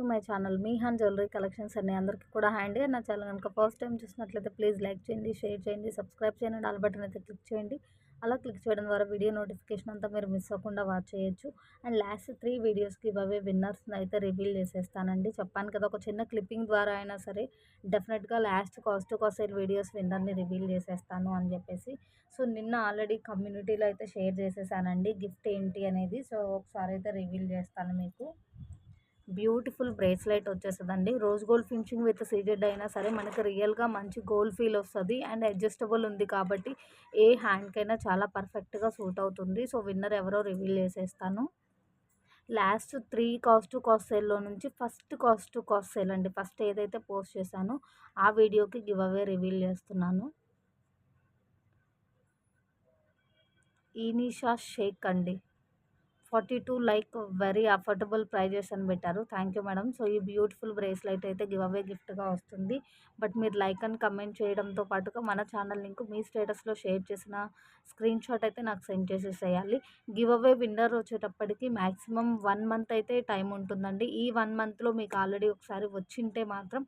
To my channel మీ హాన్ jewellery collections అన్ని అందరికీ కూడా హ్యాండీ నా ఛానల్ కనుక ఫస్ట్ టైం చూసినట్లయితే ప్లీజ్ లైక్ చేయండి షేర్ చేయండి సబ్స్క్రైబ్ చేయండి ఆల్ బటన్ అయితే క్లిక్ చేయండి. అలా క్లిక్ చేయడం ద్వారా వీడియో నోటిఫికేషన్ అంతా మీరు మిస్ అవ్వకుండా వాచ్ చేయొచ్చు. అండ్ లాస్ట్ త్రీ వీడియోస్కి ఇవే విన్నర్స్ని అయితే రివీల్ చేసేస్తానండి. చెప్పాను కదా ఒక చిన్న క్లిప్పింగ్ ద్వారా అయినా సరే డెఫినెట్గా లాస్ట్ కాస్ట్ కాస్ట్ వీడియోస్ విన్నర్ని రివీల్ చేసేస్తాను అని చెప్పేసి. సో నిన్న ఆల్రెడీ కమ్యూనిటీలో అయితే షేర్ చేసేసానండి. గిఫ్ట్ ఏంటి అనేది. సో ఒకసారి అయితే రివీల్ చేస్తాను మీకు. బ్యూటిఫుల్ బ్రేస్లెట్ వచ్చేస్తుందండి. Rose gold finishing with CZ అయినా సరే మనకి రియల్గా మంచి గోల్డ్ ఫీల్ వస్తుంది. అండ్ అడ్జస్టబుల్ ఉంది కాబట్టి ఏ హ్యాండ్కైనా చాలా పర్ఫెక్ట్గా సూట్ అవుతుంది. సో విన్నర్ ఎవరో రివీల్ చేసేస్తాను. లాస్ట్ త్రీ కాస్ట్ కాస్ట్ సేల్లో నుంచి ఫస్ట్ కాస్ట్ కాస్ట్ సేల్ అండి. ఫస్ట్ ఏదైతే పోస్ట్ చేశానో ఆ వీడియోకి గివ్ అవే రివీల్ చేస్తున్నాను. ఈనిషా షేక్ అండి. Forty two like very affordable prices అని పెట్టారు. Thank you madam. సో ఈ బ్యూటిఫుల్ బ్రేస్లైట్ అయితే గివ్ అవే గిఫ్ట్గా వస్తుంది. బట్ మీరు లైక్ అండ్ కమెంట్ చేయడంతో పాటుగా మన ఛానల్ లింక్ మీ స్టేటస్లో షేర్ చేసిన స్క్రీన్ షాట్ అయితే నాకు సెండ్ చేసేసేయాలి. గివ్ అవే విన్నర్ వచ్చేటప్పటికి మ్యాక్సిమం వన్ మంత్ అయితే టైం ఉంటుందండి. ఈ వన్ మంత్లో మీకు ఆల్రెడీ ఒకసారి వచ్చింటే మాత్రం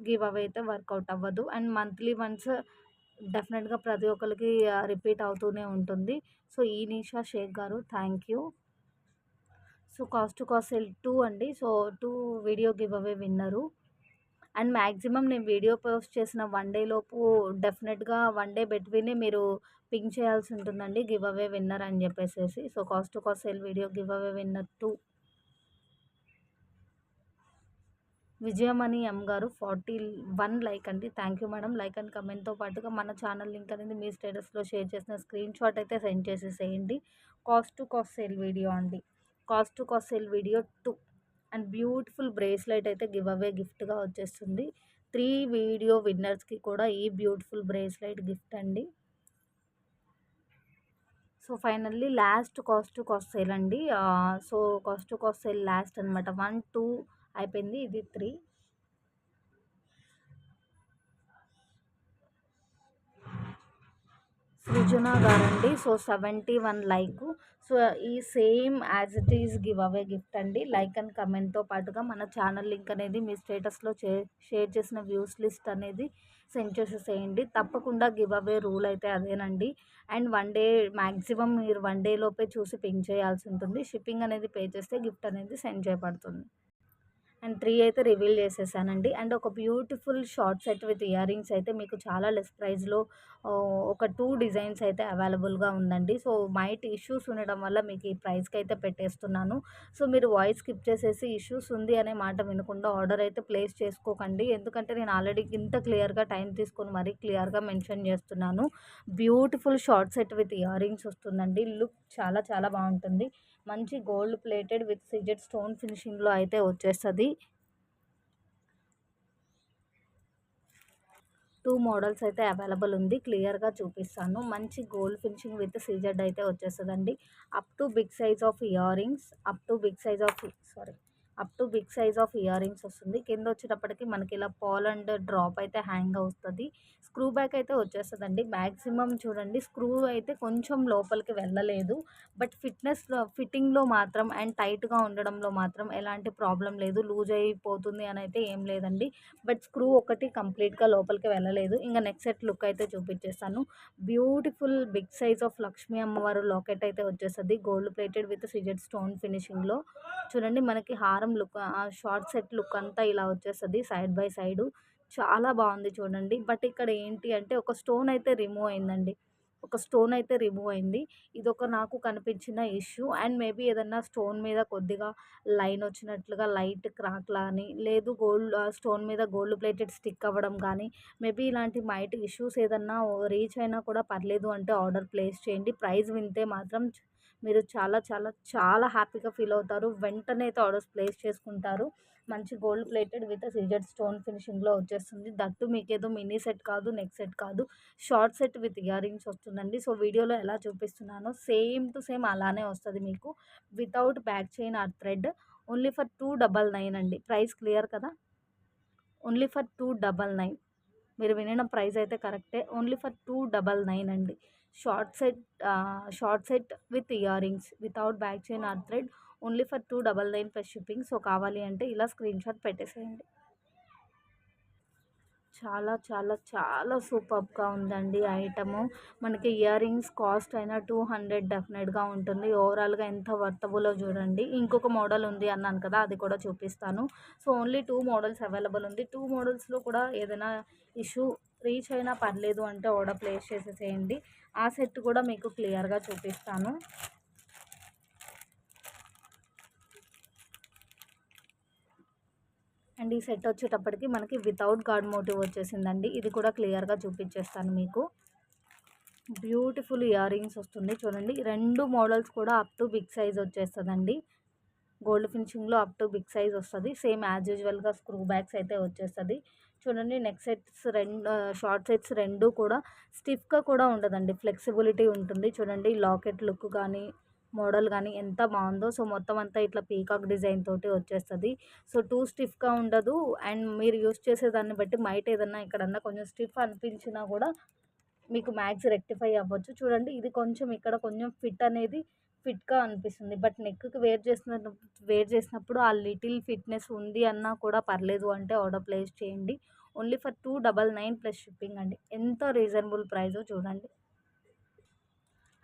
గివ్ అవే అయితే వర్కౌట్ అవ్వదు. అండ్ మంత్లీ వన్స్ డెఫినెట్గా ప్రతి ఒక్కరికి రిపీట్ అవుతూనే ఉంటుంది. సో ఈ నిషా షేక్ గారు thank you. So cost to cost sale two అండి. So two video giveaway winner. And maximum నేను వీడియో పోస్ట్ చేసిన వన్ డే లోపు డెఫినెట్గా వన్ డే బిట్వీనే మీరు పింక్ చేయాల్సి ఉంటుందండి. గివ్ అవే విన్నర్ అని చెప్పేసి so cost to cost sale video giveaway winner two. Vijayamani M గారు ఫార్టీ వన్ లైక్ అండి. Thank you madam. Like and కమెంట్తో పాటుగా మన ఛానల్ లింక్ అనేది మీ స్టేటస్లో షేర్ చేసిన స్క్రీన్ షాట్ అయితే సెండ్ చేసేసేయండి. Cost to cost sale video అండి. Cost to cost sale video two. And beautiful bracelet అయితే గివ్ అవే గిఫ్ట్గా వచ్చేస్తుంది. త్రీ వీడియో విన్నర్స్కి కూడా ఈ బ్యూటిఫుల్ బ్రేస్లెట్ గిఫ్ట్ అండి. So finally last cost to cost sale అండి. So cost to cost sale last అనమాట వన్ టూ అయిపోయింది. ఇది త్రీ. సృజన గారండి. So seventy one like. So ఈ same as it is giveaway gift అండి. లైక్ అండ్ కమెంట్తో పాటుగా మన ఛానల్ లింక్ అనేది మీ స్టేటస్లో షేర్ చేసిన వ్యూస్ లిస్ట్ అనేది సెండ్ చేసేసేయండి. తప్పకుండా గివ్ అవే రూల్ అయితే అదేనండి. అండ్ వన్ డే మ్యాక్సిమం మీరు వన్ డే లోపే చూసి పింక్ చేయాల్సి ఉంటుంది. షిప్పింగ్ అనేది పే చేస్తే గిఫ్ట్ అనేది సెండ్ చేయబడుతుంది. అండ్ త్రీ అయితే రివీల్ చేసేసానండి. అండ్ ఒక beautiful short set with earrings అయితే మీకు చాలా లెస్ ప్రైస్లో ఒక టూ డిజైన్స్ అయితే అవైలబుల్గా ఉందండి. సో మైట్ ఇష్యూస్ ఉండడం వల్ల మీకు ఈ ప్రైస్కి అయితే పెట్టేస్తున్నాను. సో మీరు వాయిస్ స్కిప్ చేసేసి ఇష్యూస్ ఉంది అనే మాట వినకుండా ఆర్డర్ అయితే ప్లేస్ చేసుకోకండి. ఎందుకంటే నేను ఆల్రెడీ ఇంత క్లియర్గా టైం తీసుకొని మరీ క్లియర్గా మెన్షన్ చేస్తున్నాను. Beautiful short set with earrings వస్తుందండి. లుక్ చాలా చాలా బాగుంటుంది. మంచి gold plated with CZ stone ఫినిషింగ్లో అయితే వచ్చేస్తుంది. టూ మోడల్స్ అయితే అవైలబుల్ ఉంది. క్లియర్గా చూపిస్తాను. మంచి గోల్డ్ ఫినిషింగ్ విత్ సీజెడ్ అయితే వచ్చేస్తుందండి. Up to big size of earrings up to big size of sorry up to big size of earrings వస్తుంది. కింద వచ్చేటప్పటికి మనకి ఇలా పాల్ అండ్ డ్రాప్ అయితే హ్యాంగ్ అవుతుంది. స్క్రూ బ్యాక్ అయితే వచ్చేస్తుందండి. మ్యాక్సిమం చూడండి స్క్రూ అయితే కొంచెం లోపలికి వెళ్ళలేదు. బట్ ఫిట్నెస్ ఫిట్టింగ్లో మాత్రం అండ్ టైట్గా ఉండడంలో మాత్రం ఎలాంటి ప్రాబ్లం లేదు. లూజ్ అయిపోతుంది అని అయితే ఏం లేదండి. బట్ స్క్రూ ఒకటి కంప్లీట్గా లోపలికి వెళ్ళలేదు. ఇంకా నెక్స్ట్ సెట్ లుక్ అయితే చూపించేస్తాను beautiful big size of Lakshmi అమ్మవారు లాకెట్ అయితే వచ్చేస్తుంది. Gold plated with CZ stone ఫినిషింగ్లో చూడండి మనకి హారం లుక్ షార్ట్ సెట్ లుక్ అంతా ఇలా వచ్చేస్తుంది సైడ్ బై సైడు చాలా బాగుంది చూడండి. బట్ ఇక్కడ ఏంటి అంటే ఒక స్టోన్ అయితే రిమూవ్ అయిందండి. ఒక స్టోన్ అయితే రిమూవ్ అయింది. ఇది ఒక నాకు కనిపించిన ఇష్యూ అండ్ మేబీ ఏదన్నా స్టోన్ మీద కొద్దిగా లైన్ వచ్చినట్లుగా లైట్ క్రాక్ అని లేదు గోల్డ్ స్టోన్ మీద గోల్డ్ ప్లేటెడ్ స్టిక్ అవ్వడం కానీ మేబీ ఇలాంటి మైట్ ఇష్యూస్ ఏదన్నా రీచ్ అయినా కూడా పర్లేదు అంటే ఆర్డర్ ప్లేస్ చేయండి. ప్రైస్ వింతే మాత్రం మీరు చాలా చాలా చాలా హ్యాపీగా ఫీల్ అవుతారు. వెంటనే అయితే ఆర్డర్స్ ప్లేస్ చేసుకుంటారు. మంచి gold plated with CZ stone ఫినిషింగ్లో వచ్చేస్తుంది. దట్టు మీకు ఏదో మినీ సెట్ కాదు నెక్ సెట్ కాదు. Short set with earrings వస్తుందండి. సో వీడియోలో ఎలా చూపిస్తున్నానో సేమ్ టు సేమ్ అలానే వస్తుంది మీకు. Without back chain or thread. Only for two double nine అండి. ప్రైస్ క్లియర్ కదా? Only for two double nine. మీరు వినిన ప్రైస్ అయితే కరెక్టే. Only for two double nine అండి. Short set short set with earrings without back chain or thread only for two double nine plus shipping. So కావాలి అంటే ఇలా screen shot పెట్టేసేయండి. చాలా చాలా చాలా సూపర్గా ఉందండి ఐటము. మనకి ఇయర్ రింగ్స్ కాస్ట్ అయినా టూ హండ్రెడ్ డెఫినెట్గా ఉంటుంది. ఓవరాల్గా ఎంత వర్తబులో చూడండి. ఇంకొక మోడల్ ఉంది అన్నాను కదా అది కూడా చూపిస్తాను. So only two models available ఉంది. టూ మోడల్స్లో కూడా ఏదైనా ఇష్యూ రీచ్ అయినా పర్లేదు అంటే ఆర్డర్ ప్లేస్ చేసేసేయండి. ఆ సెట్ కూడా మీకు క్లియర్గా చూపిస్తాను. అండ్ ఈ సెట్ వచ్చేటప్పటికి మనకి వితౌట్ గార్డ్ మోటివ్ వచ్చేసిందండి. ఇది కూడా క్లియర్గా చూపించేస్తాను మీకు. బ్యూటిఫుల్ ఇయర్ రింగ్స్ వస్తుంది. చూడండి రెండు మోడల్స్ కూడా అప్ టు బిగ్ సైజ్ వచ్చేస్తుందండి. గోల్డ్ ఫినిషింగ్లో అప్ టు బిగ్ సైజ్ వస్తుంది. సేమ్ యాజ్ యూజువల్గా స్క్రూ బ్యాగ్స్ అయితే వచ్చేస్తుంది. చూడండి నెక్ సెట్స్ రెండు షార్ట్ సెట్స్ రెండు కూడా స్టిఫ్గా కూడా ఉండదండి. ఫ్లెక్సిబిలిటీ ఉంటుంది. చూడండి లాకెట్ లుక్ కానీ మోడల్ కానీ ఎంత బాగుందో. సో మొత్తం అంతా ఇట్లా పీకాక్ డిజైన్ తోటి వచ్చేస్తుంది. సో టూ స్టిఫ్గా ఉండదు. అండ్ మీరు యూస్ చేసేదాన్ని బట్టి మైట్ ఏదన్నా ఎక్కడన్నా కొంచెం స్టిఫ్ అనిపించినా కూడా మీకు మ్యాక్స్ రెక్టిఫై అవ్వచ్చు. చూడండి ఇది కొంచెం ఇక్కడ కొంచెం ఫిట్ అనేది ఫిట్గా అనిపిస్తుంది. బట్ నెక్కి వేర్ చేసిన వేర్ చేసినప్పుడు ఆ లిటిల్ ఫిట్నెస్ ఉంది అన్నా కూడా పర్లేదు అంటే ఆర్డర్ ప్లేస్ చేయండి. Only for two double nine plus shipping అండి. ఎంత రీజనబుల్ ప్రైస్ చూడండి.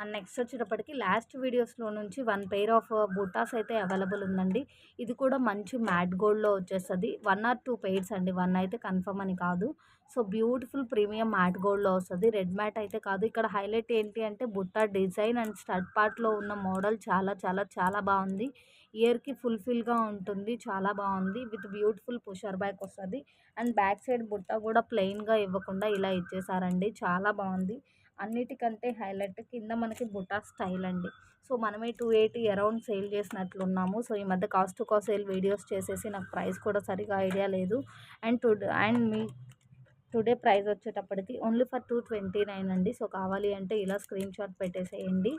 అండ్ నెక్స్ట్ వచ్చేటప్పటికి లాస్ట్ వీడియోస్లో నుంచి వన్ పెయిర్ ఆఫ్ బూటాస్ అయితే అవైలబుల్ ఉందండి. ఇది కూడా మంచి మ్యాట్ గోల్డ్లో వచ్చేస్తుంది. వన్ ఆర్ టూ పెయిర్స్ అండి. వన్ అయితే కన్ఫర్మ్ అని కాదు. సో బ్యూటిఫుల్ ప్రీమియం మ్యాట్ గోల్డ్లో వస్తుంది. రెడ్ మ్యాట్ అయితే కాదు. ఇక్కడ హైలైట్ ఏంటి అంటే బుట్ట డిజైన్ అండ్ స్టడ్ పార్ట్లో ఉన్న మోడల్ చాలా చాలా చాలా బాగుంది. ఇయర్కి ఫుల్ఫిల్గా ఉంటుంది. చాలా బాగుంది. విత్ బ్యూటిఫుల్ పుషర్ బ్యాక్ వస్తుంది. అండ్ బ్యాక్ సైడ్ బుట్ట కూడా ప్లెయిన్గా ఇవ్వకుండా ఇలా ఇచ్చేసారండి. చాలా బాగుంది. అన్నిటికంటే హైలైట్ కింద మనకి బుటా స్టైల్ అండి. సో మనమే టూ ఎయిటీ అరౌండ్ సేల్ చేసినట్లున్నాము. సో ఈ మధ్య cost to cost sale videos చేసేసి నాకు ప్రైస్ కూడా సరిగా ఐడియా లేదు. అండ్ టు అండ్ మీ టుడే ప్రైస్ వచ్చేటప్పటికి only for two twenty nine అండి. సో కావాలి అంటే ఇలా స్క్రీన్ షాట్ పెట్టేసేయండి.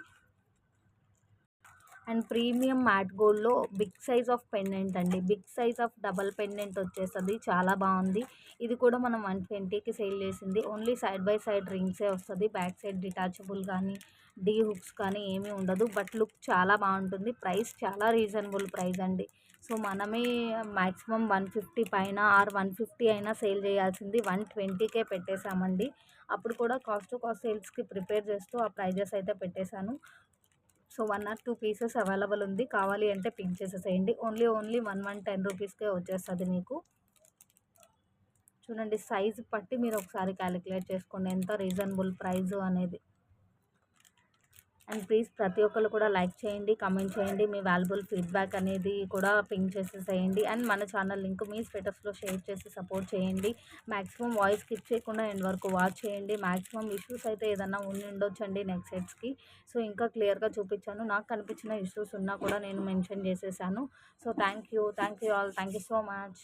అండ్ ప్రీమియం మ్యాట్ గోల్డ్లో బిగ్ సైజ్ ఆఫ్ పెండెంట్ అండి. Big size of double pendant వచ్చేస్తుంది. చాలా బాగుంది. ఇది కూడా మనం వన్ ట్వంటీకి సేల్ చేసింది. ఓన్లీ సైడ్ బై సైడ్ రింగ్సే వస్తుంది. బ్యాక్ సైడ్ డిటాచబుల్ కానీ డీ హుక్స్ కానీ ఏమీ ఉండదు. బట్ లుక్ చాలా బాగుంటుంది. ప్రైస్ చాలా రీజనబుల్ ప్రైస్ అండి. సో మనమే మ్యాక్సిమం వన్ ఫిఫ్టీ పైన ఆర్ వన్ ఫిఫ్టీ అయినా సేల్ చేయాల్సింది. వన్ ట్వంటీకే పెట్టేశామండి. అప్పుడు కూడా కాస్ట్ టు కాస్ట్ సేల్స్కి ప్రిపేర్ చేస్తూ ఆ ప్రైజెస్ అయితే పెట్టేశాను. So one or two pieces available ఉంది. కావాలి అంటే పింక్ చేసేసేయండి. Only only one one ten రూపీస్కే వచ్చేస్తుంది మీకు. చూడండి సైజ్ పట్టి మీరు ఒకసారి క్యాలిక్యులేట్ చేసుకోండి. ఎంత రీజనబుల్ ప్రైజు అనేది. అండ్ ప్లీజ్ ప్రతి ఒక్కరు కూడా లైక్ చేయండి కమెంట్ చేయండి మీ వాల్యుబుల్ ఫీడ్బ్యాక్ అనేది కూడా పింక్ చేసేసేయండి. అండ్ మన ఛానల్ లింక్ మీ స్టేటస్లో షేర్ చేసి సపోర్ట్ చేయండి. మ్యాక్సిమం వాయిస్ స్కిప్ చేయకుండా ఎండ్ వరకు వాచ్ చేయండి. మ్యాక్సిమం ఇష్యూస్ అయితే ఏదన్నా ఉండి ఉండొచ్చండి నెక్స్ట్ సెట్స్కి. సో ఇంకా క్లియర్గా చూపించాను. నాకు కనిపించిన ఇష్యూస్ ఉన్నా కూడా నేను మెన్షన్ చేసేసాను. So thank you thank you all. Thank you so much.